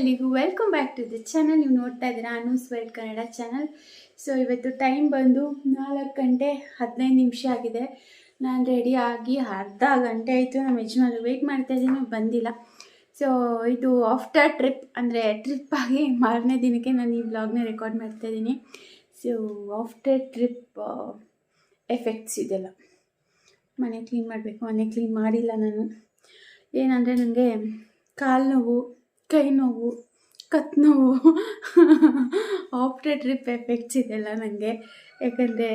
ಎಲ್ಲಿಗೂ welcome back to the channel ನೀವು ನೋಡ್ತಾ ಇದ್ದೀರಾ Anu's world Kannada channel so ಇವತ್ತು ಟೈಮ್ ಬಂದು ನಾಲ್ಕು ಗಂಟೆ ಹದಿನೈದು ನಿಮಿಷ ಆಗಿದೆ. ನಾನು ರೆಡಿ ಆಗಿ ಅರ್ಧ ಗಂಟೆ ಆಯಿತು. ನಮ್ಮ ಯಜಮಾನ ವೆಯ್ಟ್ ಮಾಡ್ತಾ ಇದ್ದೀನಿ ಬಂದಿಲ್ಲ. ಸೊ ಇದು ಆಫ್ಟರ್ ಟ್ರಿಪ್ ಅಂದರೆ ಟ್ರಿಪ್ ಆಗಿ ಮಾರನೇ ದಿನಕ್ಕೆ ನಾನು ಈ ಬ್ಲಾಗ್ನ ರೆಕಾರ್ಡ್ ಮಾಡ್ತಾ ಇದ್ದೀನಿ. ಸೊ ಆಫ್ಟರ್ ಟ್ರಿಪ್ ಎಫೆಕ್ಟ್ಸ್ ಇದೆಲ್ಲ. ಮನೆ ಕ್ಲೀನ್ ಮಾಡಬೇಕು. ಮನೆ ಕ್ಲೀನ್ ಮಾಡಿಲ್ಲ ನಾನು. ಏನಂದರೆ ನನಗೆ ಕಾಲು ನೋವು ಕೈ ನೋವು ಕತ್ ನೋವು ಆಫ್ಟರ್ ಟ್ರಿಪ್ ಎಫೆಕ್ಟ್ಸ್ ಇದೆಲ್ಲ ನನಗೆ ಯಾಕಂದರೆ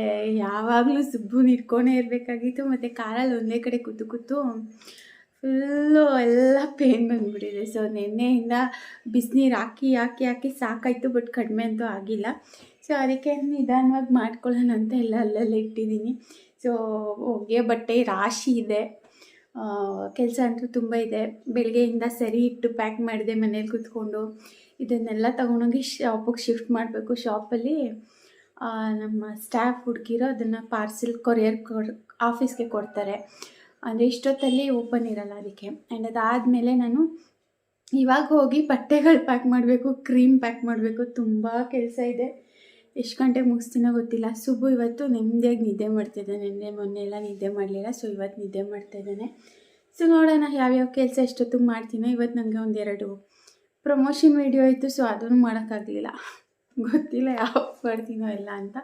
ಯಾವಾಗಲೂ ಸುಬ್ಬು ನಿಂತ್ಕೊಂಡೇ ಇರಬೇಕಾಗಿತ್ತು, ಮತ್ತು ಕಾರಲ್ಲಿ ಒಂದೇ ಕಡೆ ಕೂತು ಕೂತು ಫುಲ್ಲು ಎಲ್ಲ ಪೇನ್ ಬಂದುಬಿಟ್ಟಿದೆ. ಸೊ ನಿನ್ನೆಯಿಂದ ಬಿಸಿನೀರು ಹಾಕಿ ಹಾಕಿ ಹಾಕಿ ಸಾಕಾಯಿತು ಬಟ್ ಕಡಿಮೆ ಅಂತೂ ಆಗಿಲ್ಲ. ಸೊ ಅದಕ್ಕೆ ನಿಧಾನವಾಗಿ ಮಾಡ್ಕೊಳ್ಳೋಣ ಅಂತ ಎಲ್ಲ ಅಲ್ಲೆಲ್ಲ ಇಟ್ಟಿದ್ದೀನಿ. ಸೊ ಹೊಗೆ ಬಟ್ಟೆ ರಾಶಿ ಇದೆ. ಕೆಲಸ ಅಂತೂ ತುಂಬ ಇದೆ. ಬೆಳಗ್ಗೆಯಿಂದ ಸರಿ ಇಟ್ಟು ಪ್ಯಾಕ್ ಮಾಡಿದೆ ಮನೇಲಿ ಕೂತ್ಕೊಂಡು ಇದನ್ನೆಲ್ಲ ತಗೊಂಡೋಗಿ ಶಾಪಿಗೆ ಶಿಫ್ಟ್ ಮಾಡಬೇಕು. ಶಾಪಲ್ಲಿ ನಮ್ಮ ಸ್ಟಾಫ್ ಹುಡುಗಿರೋ ಅದನ್ನು ಪಾರ್ಸೆಲ್ ಕೊರಿಯರ್ ಕೊಡ್ ಆಫೀಸ್ಗೆ ಕೊಡ್ತಾರೆ. ಅಂದರೆ ಇಷ್ಟೊತ್ತಲ್ಲಿ ಓಪನ್ ಇರಲ್ಲ ಅದಕ್ಕೆ. ಆ್ಯಂಡ್ ಅದಾದಮೇಲೆ ನಾನು ಇವಾಗ ಹೋಗಿ ಬಟ್ಟೆಗಳು ಪ್ಯಾಕ್ ಮಾಡಬೇಕು ಕ್ರೀಮ್ ಪ್ಯಾಕ್ ಮಾಡಬೇಕು. ತುಂಬ ಕೆಲಸ ಇದೆ. ಎಷ್ಟು ಗಂಟೆಗೆ ಮುಗಿಸ್ತೀನೋ ಗೊತ್ತಿಲ್ಲ. ಸುಬ್ಬು ಇವತ್ತು ನೆಮ್ಮದಿಯಾಗಿ ನಿದ್ದೆ ಮಾಡ್ತಿದ್ದೆ ನಿನ್ನೆ, ಮೊನ್ನೆ ಎಲ್ಲ ನಿದ್ದೆ ಮಾಡಲಿಲ್ಲ ಸೊ ಇವತ್ತು ನಿದ್ದೆ ಮಾಡ್ತಾಯಿದ್ದಾನೆ ಸೊ ನೋಡೋಣ ಯಾವ್ಯಾವ ಕೆಲಸ ಎಷ್ಟೊತ್ತಿಗೆ ಮಾಡ್ತೀನೋ. ಇವತ್ತು ನನಗೆ ಒಂದೆರಡು ಪ್ರಮೋಷನ್ ವೀಡಿಯೋ ಇತ್ತು ಸೊ ಅದನ್ನು ಮಾಡೋಕ್ಕಾಗಲಿಲ್ಲ. ಗೊತ್ತಿಲ್ಲ ಯಾವ ಮಾಡ್ತೀನೋ ಎಲ್ಲ ಅಂತ.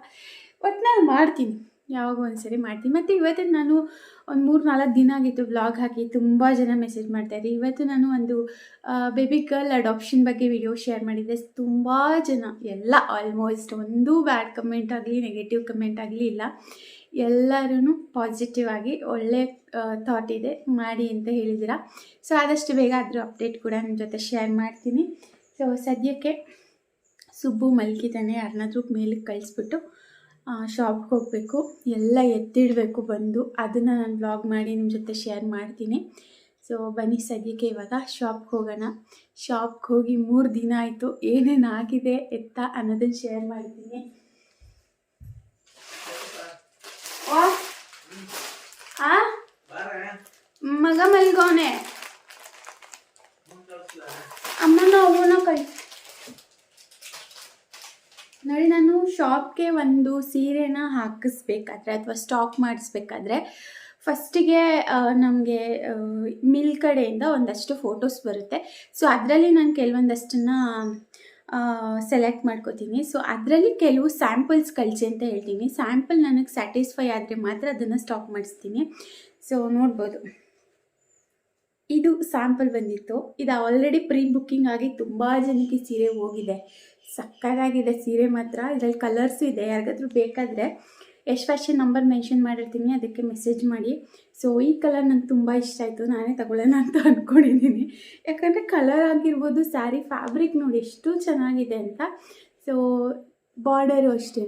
ಒಟ್ಟು ನಾನು ಮಾಡ್ತೀನಿ. ಯಾವಾಗ ಒಂದ್ಸರಿ ಮಾಡ್ತೀನಿ. ಮತ್ತು ಇವತ್ತು ನಾನು ಒಂದು ಮೂರು ನಾಲ್ಕು ದಿನ ಆಗಿತ್ತು ಬ್ಲಾಗ್ ಹಾಕಿ, ತುಂಬ ಜನ ಮೆಸೇಜ್ ಮಾಡ್ತಾಯಿದ್ದೆ ಇವತ್ತು ನಾನು ಒಂದು ಬೇಬಿ ಗರ್ಲ್ ಅಡಾಪ್ಷನ್ ಬಗ್ಗೆ ವಿಡಿಯೋ ಶೇರ್ ಮಾಡಿದ್ದೆ. ತುಂಬ ಜನ, ಎಲ್ಲ ಆಲ್ಮೋಸ್ಟ್ ಒಂದು ಬ್ಯಾಡ್ ಕಮೆಂಟ್ ಆಗಲಿ ನೆಗೆಟಿವ್ ಕಮೆಂಟ್ ಆಗಲಿ ಇಲ್ಲ. ಎಲ್ಲರೂ ಪಾಸಿಟಿವ್ ಆಗಿ ಒಳ್ಳೆ ಥಾಟ್ ಇದೆ. ಮಾಡಿ ಅಂತ ಹೇಳಿದ್ದೀರಾ. ಸೊ ಆದಷ್ಟು ಬೇಗ ಅದ್ರ ಅಪ್ಡೇಟ್ ಕೂಡ ನಿಮ್ಮ ಜೊತೆ ಶೇರ್ ಮಾಡ್ತೀನಿ. ಸೊ ಸದ್ಯಕ್ಕೆ ಸುಬ್ಬು ಮಲ್ಗಿದ್ದಾನೆ ಯಾರನ್ನಾದ್ರೂ ಮೇಲಕ್ಕೆ ಕಳಿಸ್ಬಿಟ್ಟು ಶಾಪ್ಗೆ ಹೋಗಬೇಕು. ಎಲ್ಲ ಎತ್ತಿಡಬೇಕು ಬಂದು. ಅದನ್ನು ನಾನು ಬ್ಲಾಗ್ ಮಾಡಿ ನಿಮ್ಮ ಜೊತೆ ಶೇರ್ ಮಾಡ್ತೀನಿ. ಸೊ ಬನ್ನಿ ಸದ್ಯಕ್ಕೆ ಇವಾಗ ಶಾಪ್ಗೆ ಹೋಗೋಣ. ಶಾಪ್ಗೆ ಹೋಗಿ ಮೂರು ದಿನ ಆಯಿತು. ಏನೇನು ಆಗಿದೆ ಎತ್ತ ಅನ್ನೋದನ್ನು ಶೇರ್ ಮಾಡ್ತೀನಿ. ಮಗ ಮಲ್ಗವನೆ ಅಮ್ಮನ ಅವನ ಕೈ ನೋಡಿ, ನಾನು ಶಾಪ್ಗೆ ಒಂದು ಸೀರೆನ ಹಾಕಿಸ್ಬೇಕಾದ್ರೆ ಅಥವಾ ಸ್ಟಾಕ್ ಮಾಡಿಸ್ಬೇಕಾದ್ರೆ ಫಸ್ಟಿಗೆ ನಮಗೆ ಮಿಲ್ ಕಡೆಯಿಂದ ಒಂದಷ್ಟು ಫೋಟೋಸ್ ಬರುತ್ತೆ. ಸೊ ಅದರಲ್ಲಿ ನಾನು ಕೆಲವೊಂದಷ್ಟನ್ನು ಸೆಲೆಕ್ಟ್ ಮಾಡ್ಕೋತೀನಿ. ಸೊ ಅದರಲ್ಲಿ ಕೆಲವು ಸ್ಯಾಂಪಲ್ಸ್ ಕಳಿಸಿ ಅಂತ ಹೇಳ್ತೀನಿ. ಸ್ಯಾಂಪಲ್ ನನಗೆ ಸ್ಯಾಟಿಸ್ಫೈ ಆದರೆ ಮಾತ್ರ ಅದನ್ನು ಸ್ಟಾಕ್ ಮಾಡಿಸ್ತೀನಿ. ಸೊ ನೋಡ್ಬೋದು. ಇದು ಸ್ಯಾಂಪಲ್ ಬಂದಿತ್ತು. ಇದು ಆಲ್ರೆಡಿ ಪ್ರೀ ಬುಕ್ಕಿಂಗ್ ಆಗಿ ತುಂಬ ಜನಕ್ಕೆ ಸೀರೆ ಹೋಗಿದೆ. ಸಕ್ಕತ್ತಾಗಿದೆ ಸೀರೆ ಮಾತ್ರ. ಇದರಲ್ಲಿ ಕಲರ್ಸು ಇದೆ. ಯಾರಿಗಾದ್ರೂ ಬೇಕಾದರೆ ಎಷ್ಟು ಫ್ಯಾಷನ್ ನಂಬರ್ ಮೆನ್ಷನ್ ಮಾಡಿರ್ತೀನಿ. ಅದಕ್ಕೆ ಮೆಸೇಜ್ ಮಾಡಿ. ಸೊ ಈ ಕಲರ್ ನಂಗೆ ತುಂಬ ಇಷ್ಟ ಆಯಿತು. ನಾನೇ ತಗೊಳ್ಳೋಣ ಅಂತ ಅಂದ್ಕೊಂಡಿದ್ದೀನಿ ಯಾಕಂದರೆ ಕಲರ್ ಆಗಿರ್ಬೋದು ಸ್ಯಾರಿ ಫ್ಯಾಬ್ರಿಕ್ ನೋಡಿ ಎಷ್ಟು ಚೆನ್ನಾಗಿದೆ ಅಂತ. ಸೊ ಬಾರ್ಡರು ಅಷ್ಟೇ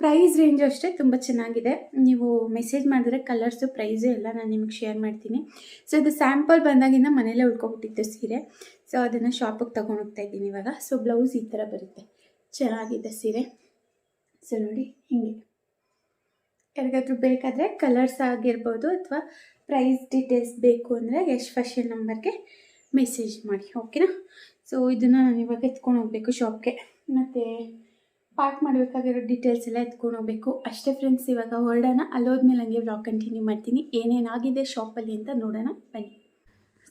ಪ್ರೈಸ್ ರೇಂಜು ಅಷ್ಟೇ ತುಂಬ ಚೆನ್ನಾಗಿದೆ. ನೀವು ಮೆಸೇಜ್ ಮಾಡಿದ್ರೆ ಕಲರ್ಸು ಪ್ರೈಸು ಎಲ್ಲ ನಾನು ನಿಮಗೆ ಶೇರ್ ಮಾಡ್ತೀನಿ. ಸೊ ಇದು ಸ್ಯಾಂಪಲ್ ಬಂದಾಗಿಂದ ಮನೇಲೇ ಉಳ್ಕೊಬಿಟ್ಟಿತ್ತು ಸೀರೆ. ಸೊ ಅದನ್ನು ಶಾಪಿಗೆ ತೊಗೊಂಡು ಹೋಗ್ತಾ ಇದ್ದೀನಿ ಇವಾಗ. ಸೊ ಬ್ಲೌಸ್ ಈ ಥರ ಬರುತ್ತೆ. ಚೆನ್ನಾಗಿದೆ ಸೀರೆ. ಸೊ ನೋಡಿ, ಹೀಗೆ. ಯಾರಿಗಾದ್ರೂ ಬೇಕಾದರೆ ಕಲರ್ಸ್ ಆಗಿರ್ಬೋದು ಅಥವಾ ಪ್ರೈಸ್ ಡೀಟೇಲ್ಸ್ ಬೇಕು ಅಂದರೆ ಯಶ್ ಫ್ಯಾಷನ್ ನಂಬರ್ಗೆ ಮೆಸೇಜ್ ಮಾಡಿ ಓಕೆನಾ ಸೊ ಇದನ್ನು ನಾನು ಇವಾಗ ಎತ್ಕೊಂಡು ಹೋಗಬೇಕು ಶಾಪ್ಗೆ ಮತ್ತು ಪಾರ್ಕ್ ಮಾಡಬೇಕಾಗಿರೋ ಡೀಟೇಲ್ಸ್ ಎಲ್ಲ ಎತ್ಕೊಂಡು ಹೋಗಬೇಕು. ಅಷ್ಟೇ ಫ್ರೆಂಡ್ಸ್ ಇವಾಗ ಹೊರಡೋಣ. ಅಲ್ಲೋದ್ಮೇಲೆ ಹಂಗೆ ವ್ಲಾಗ್ ಕಂಟಿನ್ಯೂ ಮಾಡ್ತೀನಿ. ಏನೇನಾಗಿದೆ ಶಾಪಲ್ಲಿ ಅಂತ ನೋಡೋಣ. ಬನ್ನಿ.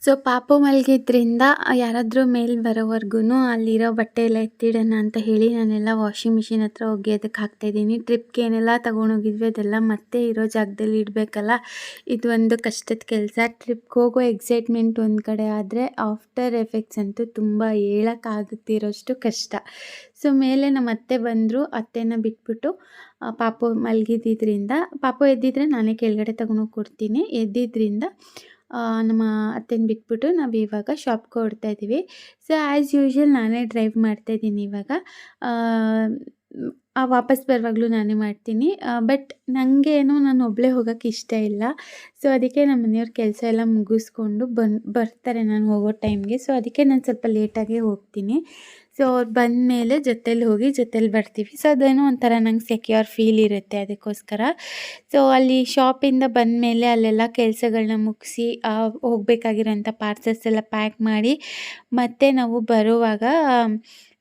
ಸೊ ಪಾಪು ಮಲಗಿದ್ರಿಂದ ಯಾರಾದರೂ ಮೇಲೆ ಬರೋವರೆಗೂ ಅಲ್ಲಿರೋ ಬಟ್ಟೆ ಎಲ್ಲ ಎತ್ತಿಡೋಣ ಅಂತ ಹೇಳಿ ನಾನೆಲ್ಲ ವಾಷಿಂಗ್ ಮಿಷಿನ್ ಹತ್ರ ಹೋಗಿ ಅದಕ್ಕೆ ಹಾಕ್ತಾಯಿದ್ದೀನಿ ಟ್ರಿಪ್ಗೆ ಏನೆಲ್ಲ ತೊಗೊಂಡೋಗಿದ್ವಿ ಅದೆಲ್ಲ ಮತ್ತೆ ಇರೋ ಜಾಗದಲ್ಲಿ ಇಡಬೇಕಲ್ಲ? ಇದು ಒಂದು ಕಷ್ಟದ ಕೆಲಸ. ಟ್ರಿಪ್ಗೆ ಹೋಗೋ ಎಕ್ಸೈಟ್ಮೆಂಟ್ ಒಂದು ಕಡೆ ಆದರೆ ಆಫ್ಟರ್ ಎಫೆಕ್ಟ್ಸ್ ಅಂತೂ ತುಂಬ ಹೇಳೋಕ್ಕಾಗುತ್ತಿರೋಷ್ಟು ಕಷ್ಟ. ಸೊ ಮೇಲೆ ನಮ್ಮ ಅತ್ತೆ ಬಂದರು, ಅತ್ತೆನ ಬಿಟ್ಬಿಟ್ಟು ಪಾಪು ಮಲಗಿದ್ದಿದ್ರಿಂದ, ಪಾಪು ಎದ್ದಿದ್ರೆ ನಾನೇ ಕೆಳಗಡೆ ತಗೊಂಡೋಗಿ ಕೊಡ್ತೀನಿ. ಎದ್ದಿದ್ರಿಂದ ನಮ್ಮ ಅತ್ತೆನ ಬಿಟ್ಬಿಟ್ಟು ನಾವು ಇವಾಗ ಶಾಪ್ಗೆ ಹೊಡ್ತಾ ಇದ್ದೀವಿ ಸೊ ಆ್ಯಸ್ ಯೂಶ್ವಲ್ ನಾನೇ ಡ್ರೈವ್ ಮಾಡ್ತಾಯಿದ್ದೀನಿ ಇವಾಗ. ವಾಪಸ್ ಬರುವಾಗಲೂ ನಾನೇ ಮಾಡ್ತೀನಿ. ಬಟ್ ನನಗೆ ಏನು ನಾನು ಒಬ್ಬಳೇ ಹೋಗೋಕ್ಕೆ ಇಷ್ಟ ಇಲ್ಲ. ಸೊ ಅದಕ್ಕೆ ನಮ್ಮ ಮನೆಯವ್ರ ಕೆಲಸ ಎಲ್ಲ ಮುಗಿಸ್ಕೊಂಡು ಬನ್, ಬರ್ತಾರೆ ನಾನು ಹೋಗೋ ಟೈಮ್ಗೆ ಸೊ ಅದಕ್ಕೆ ನಾನು ಸ್ವಲ್ಪ ಲೇಟಾಗೇ ಹೋಗ್ತೀನಿ. ಸೊ ಅವ್ರು ಬಂದ ಮೇಲೆ ಜೊತೇಲಿ ಹೋಗಿ ಜೊತೇಲಿ ಬರ್ತೀವಿ. ಸೊ ಅದೇನೋ ಒಂಥರ ನಂಗೆ ಸೆಕ್ಯೂರ್ ಫೀಲ್ ಇರುತ್ತೆ ಅದಕ್ಕೋಸ್ಕರ. ಸೊ ಅಲ್ಲಿ ಶಾಪಿಂದ ಬಂದ ಮೇಲೆ ಅಲ್ಲೆಲ್ಲ ಕೆಲಸಗಳನ್ನ ಮುಗಿಸಿ ಹೋಗಬೇಕಾಗಿರೋಂಥ ಪಾರ್ಸಲ್ಸ್ ಎಲ್ಲ ಪ್ಯಾಕ್ ಮಾಡಿ, ಮತ್ತೆ ನಾವು ಬರುವಾಗ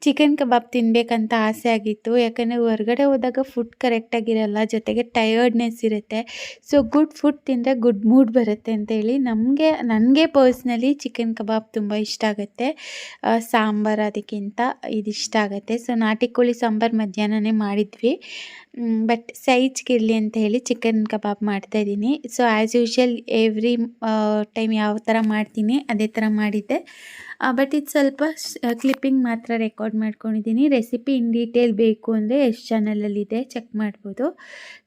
ಚಿಕನ್ ಕಬಾಬ್ ತಿನ್ನಬೇಕಂತ ಆಸೆ ಆಗಿತ್ತು. ಯಾಕಂದರೆ ಹೊರಗಡೆ ಹೋದಾಗ ಫುಡ್ ಕರೆಕ್ಟಾಗಿರಲ್ಲ ಜೊತೆಗೆ ಟಯರ್ಡ್ನೆಸ್ ಇರುತ್ತೆ. ಸೊ ಗುಡ್ ಫುಡ್ ತಿಂದರೆ ಗುಡ್ ಮೂಡ್ ಬರುತ್ತೆ ಅಂತೇಳಿ ನಮಗೆ, ನನಗೆ ಪರ್ಸ್ನಲಿ ಚಿಕನ್ ಕಬಾಬ್ ತುಂಬ ಇಷ್ಟ ಆಗುತ್ತೆ. ಸಾಂಬಾರು ಅದಕ್ಕಿಂತ ಇದಿಷ್ಟ ಆಗುತ್ತೆ. ಸೊ ನಾಟಿ ಕೋಳಿ ಸಾಂಬಾರು ಮಧ್ಯಾಹ್ನನೇ ಮಾಡಿದ್ವಿ. ಬಟ್ ಸೈಜ್ಗಿರಲಿ ಅಂತ ಹೇಳಿ ಚಿಕನ್ ಕಬಾಬ್ ಮಾಡ್ತಾಯಿದ್ದೀನಿ so as usual every time ಯಾವ ಥರ ಮಾಡ್ತೀನಿ ಅದೇ ಥರ ಮಾಡಿದ್ದೆ. ಬಟ್ ಇದು ಸ್ವಲ್ಪ ಕ್ಲಿಪ್ಪಿಂಗ್ ಮಾತ್ರ ರೆಕಾರ್ಡ್ ಮಾಡ್ಕೊಂಡಿದ್ದೀನಿ. ರೆಸಿಪಿ ಇನ್ ಡೀಟೇಲ್ ಬೇಕು ಅಂದರೆ ಎಷ್ಟು ಚಾನಲಲ್ಲಿದೆ ಚೆಕ್ ಮಾಡ್ಬೋದು.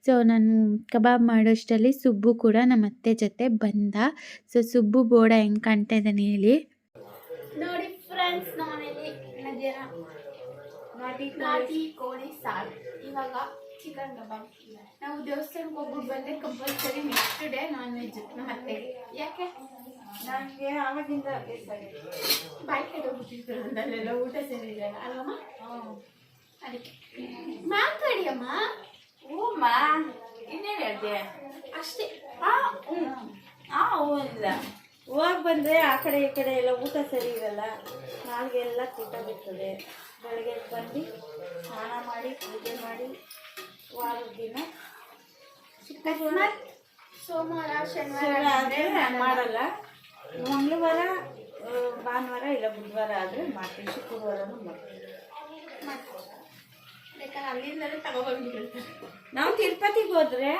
ಸೊ ನಾನು ಕಬಾಬ್ ಮಾಡೋಷ್ಟರಲ್ಲಿ ಸುಬ್ಬು ಕೂಡ ನಮ್ಮ ಅತ್ತೆ ಜೊತೆ ಬಂದ. ಸೊ ಸುಬ್ಬು ಬೋಡ ಹೆಂಗೆ ಕಾಣ್ತಾ ಇದ್ದಾನೆ ಹೇಳಿ. ನೋಡಿ ಫ್ರೆಂಡ್ಸ್ ಕೋಳಿ ಇವಾಗ ಚಿಕನ್ ಕಬಾಬ್. ನಾವು ದೇವಸ್ಥಾನಕ್ಕೆ ಹೋಗ್ಬಿಟ್ಟು ಬಂದರೆ compulsory next day non veg ನಮ್ಮ ಅತ್ತೆಗೆ. ಯಾಕೆ? ನನಗೆ ಆವಾಗಿಂದ ಕೆಟ್ಟೋಗ್ಬಿಟ್ಟಿರ್ತಾರೆ ಅಲ್ಲೆಲ್ಲ ಊಟ ಸರಿ ಇರಲ್ಲ ಅಲ್ಲಮ್ಮ ಅದಕ್ಕೆ. ಮಾತಾಡಿ ಅಮ್ಮ ಹೂಮ್ಮ ಇನ್ನೇನು ಹೇಳ್ದೆ? ಅಷ್ಟೇ. ಆ ಹ್ಞೂ. ಆ ಹೂ ಇಲ್ಲ. ಹೋಗಿ ಬಂದರೆ ಆ ಕಡೆ ಈ ಕಡೆ ಎಲ್ಲ ಊಟ ಸರಿ ಇರಲ್ಲ. ನಾಲ್ಗೆ ಎಲ್ಲ ಕೆಟ್ಟೋಗಿರ್ತದೆ ಬೆಳಗ್ಗೆ ಬಂದು ಸ್ನಾನ ಮಾಡಿ ಪೂಜೆ ಮಾಡಿ ವಾರದ ದಿನ. ಅಕಸ್ಮಾತ್ ಸೋಮವಾರ ಶನಿವಾರ ಮಾಡಲ್ಲ. ಮಂಗಳವಾರ ಭಾನುವಾರ ಇಲ್ಲ ಬುಧವಾರ ಆದರೆ ಮಾಡ್ತೀವಿ ಶುಕ್ರವಾರನೂ ಮಾಡ್ತೀವಿ ನಾವು ತಿರುಪತಿಗೆ ಹೋದ್ರೆ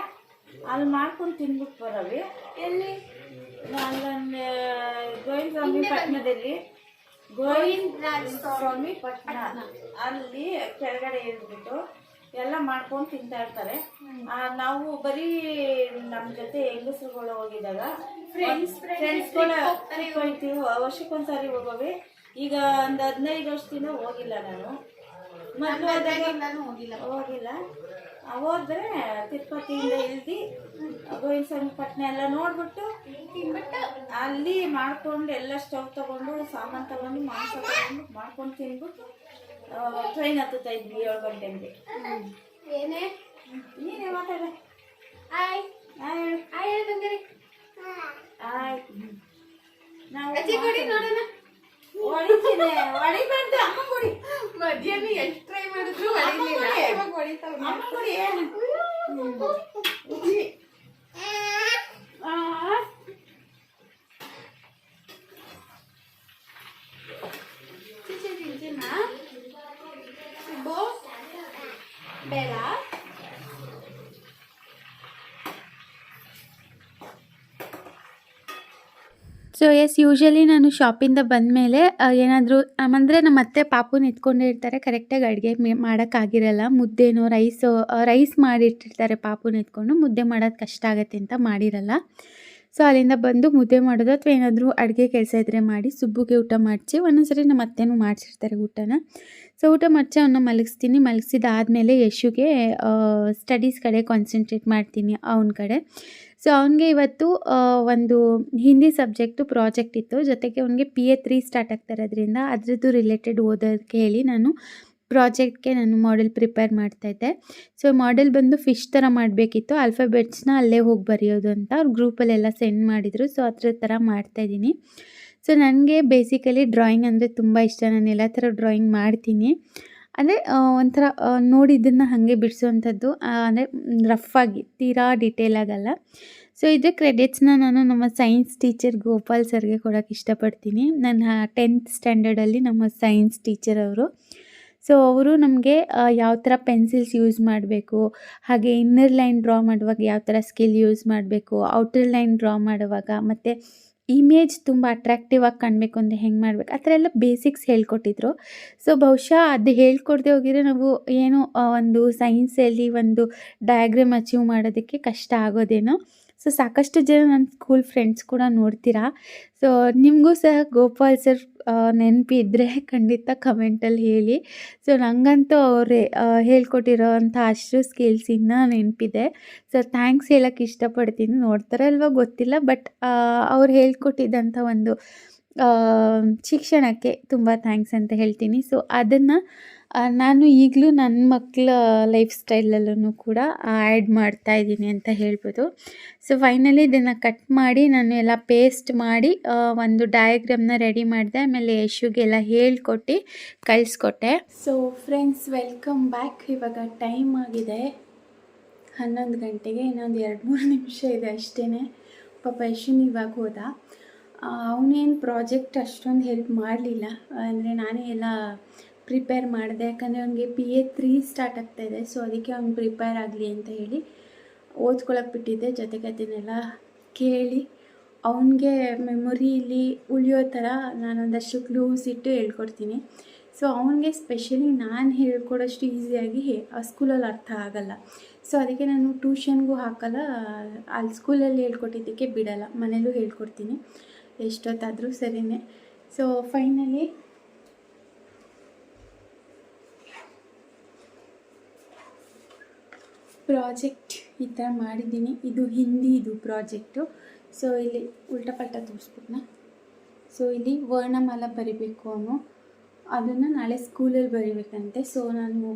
ಅಲ್ಲಿ ಮಾಡ್ಕೊಂಡು ತಿನ್ಬಿಟ್ಟು ಬರವಿ. ಎಲ್ಲಿ? ಅಲ್ಲೊಂದು ಗೋವಿಂದ ಸ್ವಾಮಿ ಪಟ್ಟಣದಲ್ಲಿ ಗೋವಿಂದ ಸ್ವಾಮಿ ಪಟ್ಟಣ ಅಲ್ಲಿ ಕೆಳಗಡೆ ಇರ್ಬಿಟ್ಟು ಎಲ್ಲ ಮಾಡ್ಕೊಂಡು ತಿಂತಾ ಇರ್ತಾರೆ ನಾವು ಬರೀ ನಮ್ಮ ಜೊತೆ ಹೆಂಗಸರುಗಳು ಹೋಗಿದಾಗ Friends, ಫ್ರೆಂಡ್ಸ್ ಕೂಡ ಹೋಗ್ತೀವಿ ವರ್ಷಕ್ಕೊಂದ್ಸಾರಿ ಹೋಗೋವಿ. ಈಗ ಒಂದು ಹದಿನೈದು ವರ್ಷದಿಂದ ಹೋಗಿಲ್ಲ ನಾನು. ನಾನು ಹೋಗಿಲ್ಲ. ಹೋಗಿಲ್ಲ. ಹೋದ್ರೆ ತಿರುಪತಿಯಿಂದ ಇಳ್ದು ಗೋವಿಂದ ಸ್ವಾಮಿ ಪಟ್ಟಣ ಎಲ್ಲ ನೋಡ್ಬಿಟ್ಟು ಅಲ್ಲಿ ಮಾಡ್ಕೊಂಡು ಎಲ್ಲ ಸ್ಟವ್ ತಗೊಂಡು ಸಾಮಾನು ತಗೊಂಡು ಮಾಂಸ ತಗೊಂಡು ಮಾಡ್ಕೊಂಡು ತಿನ್ಬಿಟ್ಟು ಟ್ರೈನ್ ಹತ್ತುತ್ತಾ ಇದ್ವಿ ಏಳು ಗಂಟೆಗೆ. ಏನೇ ನೀನೇ ಮಾತಾಡ ಆಯ್ ಆಯ್ ಆಯ್ ಬಂದಿರಿ ಆಯ್ತು ನಾವು ಅಜ್ಜಿ ಕೊಡಿ ನೋಡೋಣ ಹೊಡಿತೀನಿ ಹೊಡಿಬಾರ್ದು ಅಮ್ಮ ಕೊಡಿ ಮಧ್ಯಾಹ್ನ ಎಷ್ಟು ಟ್ರೈ ಮಾಡಿದ್ರು ಅಮ್ಮ ಹೊಡಿಲಿಲ್ಲ ಕೊಡಿ. ಇವಾಗ ಹೊಡಿತಾವ್ನೆ. ಅಮ್ಮ ಕೊಡಿ ಉಜ್ಜಿ. ಆ, ಚಿಚಿ ಚಿಂಚಿನ ಸುಬ್ಬು ಬೇಡ ಸೊ ಎಸ್ ಯೂಶಲಿ ನಾನು ಶಾಪಿಂದ ಬಂದಮೇಲೆ ಏನಾದರೂ ಅಂದರೆ ನಮ್ಮ ಅತ್ತೆ ಪಾಪುನ ಎತ್ಕೊಂಡೇ ಇರ್ತಾರೆ ಕರೆಕ್ಟಾಗಿ ಅಡುಗೆ ಮಾಡೋಕ್ಕಾಗಿರಲ್ಲ ಮುದ್ದೆನೋ ರೈಸು ರೈಸ್ ಮಾಡಿಟ್ಟಿರ್ತಾರೆ ಪಾಪುನ ಎತ್ಕೊಂಡು, ಮುದ್ದೆ ಮಾಡೋದು ಕಷ್ಟ ಆಗುತ್ತೆ ಅಂತ ಮಾಡಿರಲ್ಲ. ಸೊ ಅಲ್ಲಿಂದ ಬಂದು ಮುದ್ದೆ ಮಾಡೋದು ಅಥವಾ ಏನಾದರೂ ಅಡುಗೆ ಕೆಲಸ ಇದ್ದರೆ ಮಾಡಿ ಸುಬ್ಬುಗೆ ಊಟ ಮಾಡಿಸಿ. ಒಂದೊಂದ್ಸರಿ ನಮ್ಮ ಅತ್ತೆನೂ ಮಾಡಿಸಿರ್ತಾರೆ ಊಟನ. ಸೊ ಊಟ ಮಾಡಿಸಿ ಅವನ್ನ ಮಲಗಿಸ್ತೀನಿ. ಮಲಗಿಸಿದಾದಮೇಲೆ ಯಶುಗೆ ಸ್ಟಡೀಸ್ ಕಡೆ ಕಾನ್ಸಂಟ್ರೇಟ್ ಮಾಡ್ತೀನಿ ಅವನ ಕಡೆ. ಸೊ ಅವನಿಗೆ ಇವತ್ತು ಒಂದು ಹಿಂದಿ ಸಬ್ಜೆಕ್ಟು ಪ್ರಾಜೆಕ್ಟ್ ಇತ್ತು. ಜೊತೆಗೆ ಅವನಿಗೆ ಪಿ ಎ ತ್ರೀ ಸ್ಟಾರ್ಟ್ ಆಗ್ತಾ ಇರೋದ್ರಿಂದ ಅದರದ್ದು ರಿಲೇಟೆಡ್ ಓದೋದಕ್ಕೆ ಹೇಳಿ ನಾನು ಪ್ರಾಜೆಕ್ಟ್ಗೆ ನಾನು ಮಾಡೆಲ್ ಪ್ರಿಪೇರ್ ಮಾಡ್ತಾಯಿದ್ದೆ ಸೊ ಮಾಡೆಲ್ ಬಂದು ಫಿಶ್ ಥರ ಮಾಡಬೇಕಿತ್ತು. ಆಲ್ಫಾಬೆಟ್ಸ್ನ ಅಲ್ಲೇ ಹೋಗಿ ಬರೆಯೋದು ಅಂತ ಅವ್ರು ಗ್ರೂಪಲ್ಲೆಲ್ಲ ಸೆಂಡ್ ಮಾಡಿದರು. ಸೊ ಅದ್ರ ಥರ ಮಾಡ್ತಾಯಿದ್ದೀನಿ ಸೊ ನನಗೆ ಬೇಸಿಕಲಿ ಡ್ರಾಯಿಂಗ್ ಅಂದರೆ ತುಂಬ ಇಷ್ಟ. ನಾನು ಎಲ್ಲ ಥರ ಡ್ರಾಯಿಂಗ್ ಮಾಡ್ತೀನಿ. ಅಂದರೆ ಒಂಥರ ನೋಡಿದ್ದನ್ನು ಹಾಗೆ ಬಿಡಿಸುವಂಥದ್ದು ಅಂದರೆ ರಫಾಗಿ ತೀರಾ ಡಿಟೇಲ್ ಆಗಲ್ಲ. ಸೊ ಇದ್ರ ಕ್ರೆಡಿಟ್ಸ್ನ ನಾನು ನಮ್ಮ ಸೈನ್ಸ್ ಟೀಚರ್ ಗೋಪಾಲ್ ಸರ್ಗೆ ಕೊಡೋಕ್ಕೆ ಇಷ್ಟಪಡ್ತೀನಿ. ನನ್ನ ಟೆಂತ್ ಸ್ಟ್ಯಾಂಡರ್ಡಲ್ಲಿ ನಮ್ಮ ಸೈನ್ಸ್ ಟೀಚರ್ ಅವರು. ಸೊ ಅವರು ನಮಗೆ ಯಾವ ಥರ ಪೆನ್ಸಿಲ್ಸ್ ಯೂಸ್ ಮಾಡಬೇಕು, ಹಾಗೆ ಇನ್ನರ್ ಲೈನ್ ಡ್ರಾ ಮಾಡುವಾಗ ಯಾವ ಥರ ಸ್ಕಿಲ್ ಯೂಸ್ ಮಾಡಬೇಕು ಔಟರ್ ಲೈನ್ ಡ್ರಾ ಮಾಡುವಾಗ, ಮತ್ತು ಇಮೇಜ್ ತುಂಬ ಅಟ್ರಾಕ್ಟಿವ್ ಆಗಿ ಕಾಣಬೇಕು ಅಂದರೆ ಹೆಂಗೆ ಮಾಡಬೇಕು, ಆ ಥರ ಎಲ್ಲ ಬೇಸಿಕ್ಸ್ ಹೇಳ್ಕೊಟ್ಟಿದ್ರು. ಸೊ ಬಹುಶಃ ಅದು ಹೇಳ್ಕೊಡ್ದೆ ಹೋಗಿದ್ರೆ ನಾವು ಏನು ಒಂದು ಸೈನ್ಸಲ್ಲಿ ಒಂದು ಡಯಾಗ್ರಾಮ್ ಅಚೀವ್ ಮಾಡೋದಕ್ಕೆ ಕಷ್ಟ ಆಗೋದೇನೋ. ಸೊ ಸಾಕಷ್ಟು ಜನ ನನ್ನ ಸ್ಕೂಲ್ ಫ್ರೆಂಡ್ಸ್ ಕೂಡ ನೋಡ್ತೀರಾ. ಸೊ ನಿಮಗೂ ಸಹ ಗೋಪಾಲ್ ಸರ್ ನೆನಪಿದ್ದರೆ ಖಂಡಿತ ಕಮೆಂಟಲ್ಲಿ ಹೇಳಿ. ಸೊ ನನಗಂತೂ ಅವರೇ ಹೇಳ್ಕೊಟ್ಟಿರೋವಂಥ ಅಷ್ಟು ಸ್ಕಿಲ್ಸ್ ಇನ್ನೂ ನೆನಪಿದೆ. ಸೊ ಥ್ಯಾಂಕ್ಸ್ ಹೇಳೋಕ್ಕೆ ಇಷ್ಟಪಡ್ತೀನಿ. ನೋಡ್ತಾರೆ ಅಲ್ವ ಗೊತ್ತಿಲ್ಲ ಬಟ್ ಅವ್ರು ಹೇಳ್ಕೊಟ್ಟಿದ್ದಂಥ ಒಂದು ಶಿಕ್ಷಣಕ್ಕೆ ತುಂಬ ಥ್ಯಾಂಕ್ಸ್ ಅಂತ ಹೇಳ್ತೀನಿ. ಸೊ ಅದನ್ನು ನಾನು ಈಗಲೂ ನನ್ನ ಮಕ್ಕಳ ಲೈಫ್ ಸ್ಟೈಲಲ್ಲೂ ಕೂಡ ಆ್ಯಡ್ ಮಾಡ್ತಾ ಇದ್ದೀನಿ ಅಂತ ಹೇಳ್ಬೋದು. ಸೊ ಫೈನಲಿ ಇದನ್ನು ಕಟ್ ಮಾಡಿ, ನಾನು ಎಲ್ಲ ಪೇಸ್ಟ್ ಮಾಡಿ ಒಂದು ಡಯಾಗ್ರಾಮ್ನ ರೆಡಿ ಮಾಡಿದೆ, ಆಮೇಲೆ ಯಶುಗೆಲ್ಲ ಹೇಳ್ಕೊಟ್ಟು ಕಳಿಸ್ಕೊಟ್ಟೆ. ಸೊ ಫ್ರೆಂಡ್ಸ್ ವೆಲ್ಕಮ್ ಬ್ಯಾಕ್ ಇವಾಗ ಟೈಮ್ ಆಗಿದೆ. ಹನ್ನೊಂದು ಗಂಟೆಗೆ ಇನ್ನೊಂದು ಎರಡು ಮೂರು ನಿಮಿಷ ಇದೆ ಅಷ್ಟೇ ಪಾಪ ಯಶುನ್ ಇವಾಗ ಹೋದ ಅವನೇನು ಪ್ರಾಜೆಕ್ಟ್ ಅಷ್ಟೊಂದು ಹೆಲ್ಪ್ ಮಾಡಲಿಲ್ಲ. ಅಂದರೆ ನಾನೇ ಎಲ್ಲ ಪ್ರಿಪೇರ್ ಮಾಡಿದೆ. ಯಾಕಂದರೆ ಅವನಿಗೆ ಪಿ ಎ ತ್ರೀ ಸ್ಟಾರ್ಟ್ ಆಗ್ತಾಯಿದೆ ಸೊ ಅದಕ್ಕೆ ಅವ್ನು ಪ್ರಿಪೇರ್ ಆಗಲಿ ಅಂತ ಹೇಳಿ ಓದ್ಕೊಳಕ್ಕೆ ಬಿಟ್ಟಿದ್ದೆ. ಜೊತೆಗೆ ಅದನ್ನೆಲ್ಲ ಕೇಳಿ ಅವನಿಗೆ ಮೆಮೊರಿಲಿ ಉಳಿಯೋ ಥರ ನಾನೊಂದಷ್ಟು ಕ್ಲೂಸ್ ಇಟ್ಟು ಹೇಳ್ಕೊಡ್ತೀನಿ. ಸೊ ಅವನಿಗೆ ಸ್ಪೆಷಲಿ ನಾನು ಹೇಳ್ಕೊಡೋಷ್ಟು ಈಸಿಯಾಗಿ ಆ ಸ್ಕೂಲಲ್ಲಿ ಅರ್ಥ ಆಗಲ್ಲ. ಸೊ ಅದಕ್ಕೆ ನಾನು ಟ್ಯೂಷನ್ಗೂ ಹಾಕಲ್ಲ. ಅಲ್ಲಿ ಸ್ಕೂಲಲ್ಲಿ ಹೇಳ್ಕೊಟ್ಟಿದ್ದಕ್ಕೆ ಬಿಡಲ್ಲ. ಮನೇಲೂ ಹೇಳ್ಕೊಡ್ತೀನಿ. ಎಷ್ಟೊತ್ತಾದರೂ ಸರಿನೇ. ಸೊ ಫೈನಲಿ ಪ್ರಾಜೆಕ್ಟ್ ಈ ಥರ ಮಾಡಿದ್ದೀನಿ. ಇದು ಹಿಂದಿ ಇದು ಪ್ರಾಜೆಕ್ಟು ಸೊ ಇಲ್ಲಿ ಉಲ್ಟ ಪಲ್ಟ ತೋರಿಸ್ಬಿಟ್ನ? ಸೊ ಇಲ್ಲಿ ವರ್ಣಮಾಲ ಬರಿಬೇಕು ಅವನು ಅದನ್ನು ನಾಳೆ ಸ್ಕೂಲಲ್ಲಿ ಬರಿಬೇಕಂತೆ. ಸೊ ನಾನು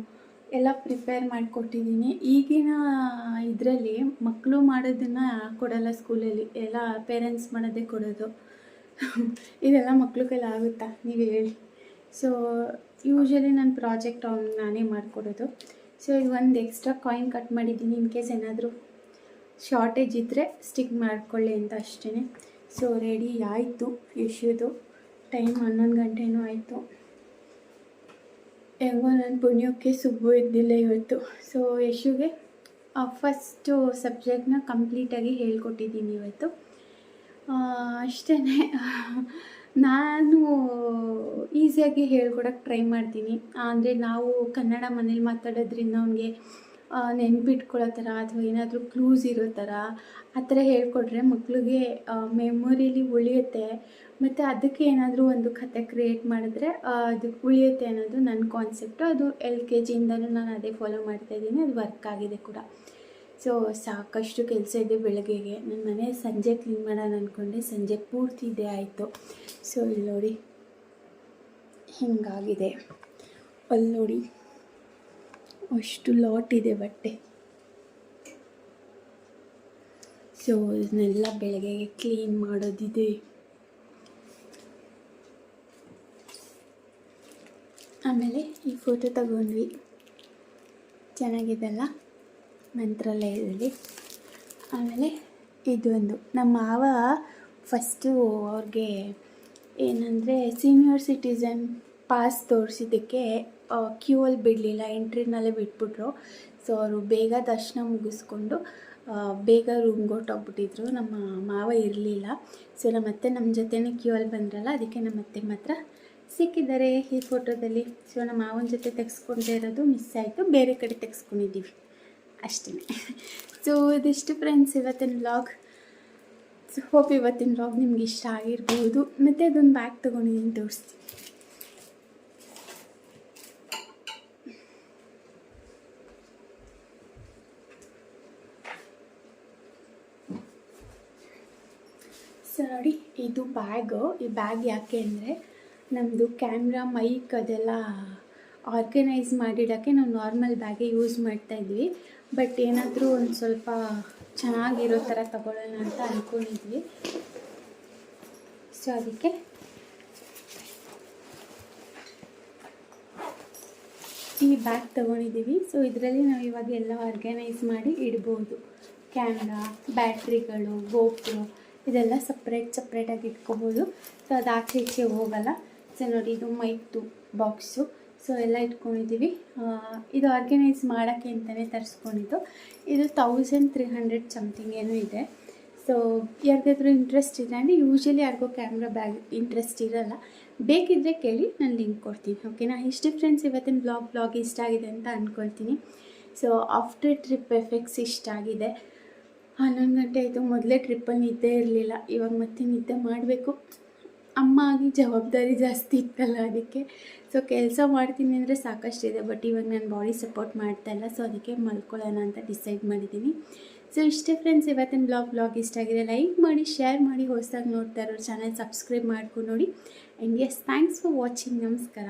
ಎಲ್ಲ ಪ್ರಿಪೇರ್ ಮಾಡಿಕೊಟ್ಟಿದ್ದೀನಿ. ಈಗಿನ ಇದರಲ್ಲಿ ಮಕ್ಕಳು ಮಾಡೋದನ್ನು ಕೊಡಲ್ಲ ಸ್ಕೂಲಲ್ಲಿ ಎಲ್ಲ ಪೇರೆಂಟ್ಸ್ ಮಾಡೋದೇ ಕೊಡೋದು. ಇದೆಲ್ಲ ಮಕ್ಳು ಕೈಲಿ ಆಗುತ್ತಾ ನೀವು ಹೇಳಿ. ಸೊ ಯೂಶ್ವಲಿ ನನ್ನ ಪ್ರಾಜೆಕ್ಟ್ ಅವ್ನು ನಾನೇ ಮಾಡಿಕೊಡೋದು. ಸೊ ಇದು ಒಂದು ಎಕ್ಸ್ಟ್ರಾ ಕಾಯಿನ್ ಕಟ್ ಮಾಡಿದ್ದೀನಿ ಇನ್ ಕೇಸ್ ಏನಾದರೂ ಶಾರ್ಟೇಜ್ ಇದ್ದರೆ ಸ್ಟಿಕ್ ಮಾಡಿಕೊಳ್ಳಿ ಅಂತ ಅಷ್ಟೇ ಸೊ ರೆಡಿ ಆಯಿತು ಯಶುದು ಟೈಮ್ ಹನ್ನೊಂದು ಗಂಟೆನೂ ಆಯಿತು. ಹೆಂಗೋ ನನ್ನ ಪುಣ್ಯಕ್ಕೆ ಸುಬ್ಬು ಇದ್ದಿಲ್ಲ ಇವತ್ತು. ಸೊ ಯಶುಗೆ ಫಸ್ಟು ಸಬ್ಜೆಕ್ಟ್ನ ಕಂಪ್ಲೀಟಾಗಿ ಹೇಳ್ಕೊಟ್ಟಿದ್ದೀನಿ ಇವತ್ತು. ಅಷ್ಟೇ ನಾನು ಈಸಿಯಾಗಿ ಹೇಳ್ಕೊಡಕ್ಕೆ ಟ್ರೈ ಮಾಡ್ತೀನಿ. ಅಂದರೆ ನಾವು ಕನ್ನಡ ಮನೇಲಿ ಮಾತಾಡೋದ್ರಿಂದ ಅವನಿಗೆ ನೆನ್ಪಿಟ್ಕೊಳ್ಳೋ ಥರ ಅಥವಾ ಏನಾದರೂ ಕ್ಲೂಸ್ ಇರೋ ಥರ, ಆ ಥರ ಹೇಳ್ಕೊಟ್ರೆ ಮಕ್ಕಳಿಗೆ ಮೆಮೊರಿಲಿ ಉಳಿಯುತ್ತೆ. ಮತ್ತು ಅದಕ್ಕೆ ಏನಾದರೂ ಒಂದು ಕತೆ ಕ್ರಿಯೇಟ್ ಮಾಡಿದ್ರೆ ಅದು ಉಳಿಯುತ್ತೆ ಅನ್ನೋದು ನನ್ನ ಕಾನ್ಸೆಪ್ಟು ಅದು ಎಲ್ ಕೆ ಜಿಯಿಂದಲೂ ನಾನು ಅದೇ ಫಾಲೋ ಮಾಡ್ತಾಯಿದ್ದೀನಿ ಅದು ವರ್ಕ್ ಆಗಿದೆ ಕೂಡ. ಸೊ ಸಾಕಷ್ಟು ಕೆಲಸ ಇದೆ ಬೆಳಗ್ಗೆಗೆ. ನನ್ನ ಮನೆ ಸಂಜೆ ಕ್ಲೀನ್ ಮಾಡೋಣ ಅಂದ್ಕೊಂಡೆ ಸಂಜೆ ಪೂರ್ತಿ ಇದೆ ಆಯಿತು. ಸೊ ಇಲ್ಲಿ ನೋಡಿ ಹಿಂಗಾಗಿದೆ. ಅಲ್ಲಿ ನೋಡಿ ಅಷ್ಟು ಲಾಟ್ ಇದೆ ಬಟ್ಟೆ. ಸೊ ಇದನ್ನೆಲ್ಲ ಬೆಳಗ್ಗೆಗೆ ಕ್ಲೀನ್ ಮಾಡೋದಿದೆ. ಆಮೇಲೆ ಈ ಫೋಟೋ ತಗೊಂಡ್ವಿ. ಚೆನ್ನಾಗಿದೆಲ್ಲ ಮಂತ್ರಾಲಯದಲ್ಲಿ. ಆಮೇಲೆ ಇದೊಂದು. ನಮ್ಮ ಮಾವ ಫಸ್ಟು ಅವ್ರಿಗೆ ಏನಂದರೆ ಸೀನಿಯರ್ ಸಿಟಿಸನ್ ಪಾಸ್ ತೋರಿಸಿದ್ದಕ್ಕೆ ಕ್ಯೂ ಅಲ್ಲಿ ಬಿಡಲಿಲ್ಲ ಎಂಟ್ರಿನಲ್ಲೇ ಬಿಟ್ಬಿಟ್ರು. ಸೊ ಅವರು ಬೇಗ ದರ್ಶನ ಮುಗಿಸ್ಕೊಂಡು ಬೇಗ ರೂಮ್ಗೆ ಹೊಟ್ಟೋಗ್ಬಿಟ್ಟಿದ್ರು ನಮ್ಮ ಮಾವ ಇರಲಿಲ್ಲ. ಸೊ ನಮ್ಮ ಅತ್ತೆ ನಮ್ಮ ಜೊತೆನೇ ಕ್ಯೂ ಅಲ್ಲಿ ಬಂದ್ರಲ್ಲ, ಅದಕ್ಕೆ ನಮ್ಮ ಅತ್ತೆ ಮಾತ್ರ ಸಿಕ್ಕಿದ್ದಾರೆ ಈ ಫೋಟೋದಲ್ಲಿ ಸೊ ನಮ್ಮ ಮಾವನ ಜೊತೆ ತೆಗೆಸ್ಕೊಂಡೇ ಇರೋದು ಮಿಸ್ ಆಯಿತು. ಬೇರೆ ಕಡೆ ತೆಗೆಸ್ಕೊಂಡಿದ್ದೀವಿ. ಅಷ್ಟೇ. ಸೊ ಇದಿಷ್ಟು ಫ್ರೆಂಡ್ಸ್ ಇವತ್ತಿನ ವ್ಲಾಗ್ ಸೊ ಹೋಪ್ ಇವತ್ತಿನ ವ್ಲಾಗ್ ನಿಮ್ಗೆ ಇಷ್ಟ ಆಗಿರ್ಬೋದು. ಮತ್ತು ಅದೊಂದು ಬ್ಯಾಗ್ ತೊಗೊಂಡಿದ್ದೀನಿ ತೋರಿಸ್ತೀನಿ. ಸೊ ನೋಡಿ, ಇದು ಬ್ಯಾಗು ಈ ಬ್ಯಾಗ್ ಯಾಕೆ ಅಂದರೆ ನಮ್ಮದು ಕ್ಯಾಮ್ರಾ ಮೈಕ್ ಅದೆಲ್ಲ ಆರ್ಗನೈಸ್ ಮಾಡಿಡೋಕ್ಕೆ ನಾವು ನಾರ್ಮಲ್ ಬ್ಯಾಗೇ ಯೂಸ್ ಮಾಡ್ತಾ ಇದ್ವಿ. ಬಟ್ ಏನಾದರೂ ಒಂದು ಸ್ವಲ್ಪ ಚೆನ್ನಾಗಿರೋ ಥರ ತಗೊಳ್ಳೋಣ ಅಂತ ಅಂದ್ಕೊಂಡಿದ್ವಿ ಸೊ ಅದಕ್ಕೆ ಈ ಬ್ಯಾಗ್ ತೊಗೊಂಡಿದ್ದೀವಿ. ಸೊ ಇದರಲ್ಲಿ ನಾವು ಇವಾಗ ಎಲ್ಲ ಆರ್ಗನೈಸ್ ಮಾಡಿ ಇಡ್ಬೋದು. ಕ್ಯಾಮ್ರಾ, ಬ್ಯಾಟ್ರಿಗಳು, ಗೋಪ್ರು ಇದೆಲ್ಲ ಸಪ್ರೇಟ್ ಸಪ್ರೇಟಾಗಿ ಇಟ್ಕೋಬೋದು. ಸೊ ಅದು ಆಚೆ ಈಚೆ ಹೋಗಲ್ಲ. ಸೊ ನೋಡಿ, ಇದು ಮೈಕ್ದು ಬಾಕ್ಸು ಸೊ ಎಲ್ಲ ಇಟ್ಕೊಂಡಿದ್ದೀವಿ. ಇದು ಆರ್ಗನೈಸ್ ಮಾಡೋಕ್ಕೆ ಅಂತಲೇ ತರಿಸ್ಕೊಂಡಿದ್ದು. ಇದು ತೌಸಂಡ್ ತ್ರೀ ಹಂಡ್ರೆಡ್ ಸಮಥಿಂಗ್ ಏನೂ ಇದೆ. ಸೊ ಯಾರಿಗಾದ್ರೂ ಇಂಟ್ರೆಸ್ಟ್ ಇದೆ ಅಂದರೆ ಯೂಶ್ವಲಿ ಯಾರಿಗೂ ಕ್ಯಾಮ್ರಾ ಬ್ಯಾಗ್ ಇಂಟ್ರೆಸ್ಟ್ ಇರಲ್ಲ. ಬೇಕಿದ್ದರೆ ಕೇಳಿ, ನಾನು ಲಿಂಕ್ ಕೊಡ್ತೀನಿ. ಓಕೆನಾ ಇಷ್ಟು ಫ್ರೆಂಡ್ಸ್ ಇವತ್ತಿನ ಬ್ಲಾಗ್ ಬ್ಲಾಗ್ ಇಷ್ಟ ಆಗಿದೆ ಅಂತ ಅಂದ್ಕೊಳ್ತೀನಿ ಸೊ ಆಫ್ಟರ್ ಟ್ರಿಪ್ ಎಫೆಕ್ಟ್ಸ್ ಇಷ್ಟ ಆಗಿದೆ. ಹನ್ನೊಂದು ಗಂಟೆ ಆಯಿತು. ಮೊದಲೇ ಟ್ರಿಪ್ಪಲ್ಲಿ ನಿದ್ದೆ ಇರಲಿಲ್ಲ. ಇವಾಗ ಮತ್ತೆ ನಿದ್ದೆ ಮಾಡಬೇಕು. ಅಮ್ಮ ಆಗಿ ಜವಾಬ್ದಾರಿ ಜಾಸ್ತಿ ಇತ್ತಲ್ಲ ಅದಕ್ಕೆ. ಸೊ ಕೆಲಸ ಮಾಡ್ತೀನಿ ಅಂದರೆ ಸಾಕಷ್ಟಿದೆ ಬಟ್ ಇವಾಗ ನಾನು ಬಾಡಿ ಸಪೋರ್ಟ್ ಮಾಡ್ತಾ ಇಲ್ಲ ಸೊ ಅದಕ್ಕೆ ಮಲ್ಕೊಳ್ಳೋಣ ಅಂತ ಡಿಸೈಡ್ ಮಾಡಿದ್ದೀನಿ. ಸೊ ಇಷ್ಟೇ ಫ್ರೆಂಡ್ಸ್ ಇವತ್ತಿನ ಬ್ಲಾಗ್ ಬ್ಲಾಗ್ ಇಷ್ಟ ಆಗಿದೆ ಲೈಕ್ ಮಾಡಿ ಶೇರ್ ಮಾಡಿ, ಹೊಸದಾಗಿ ನೋಡ್ತಾ ಇರೋ ಚಾನಲ್ ಸಬ್ಸ್ಕ್ರೈಬ್ ಮಾಡ್ಕೊಂಡು ನೋಡಿ. And yes thanks for watching ನಮಸ್ಕಾರ.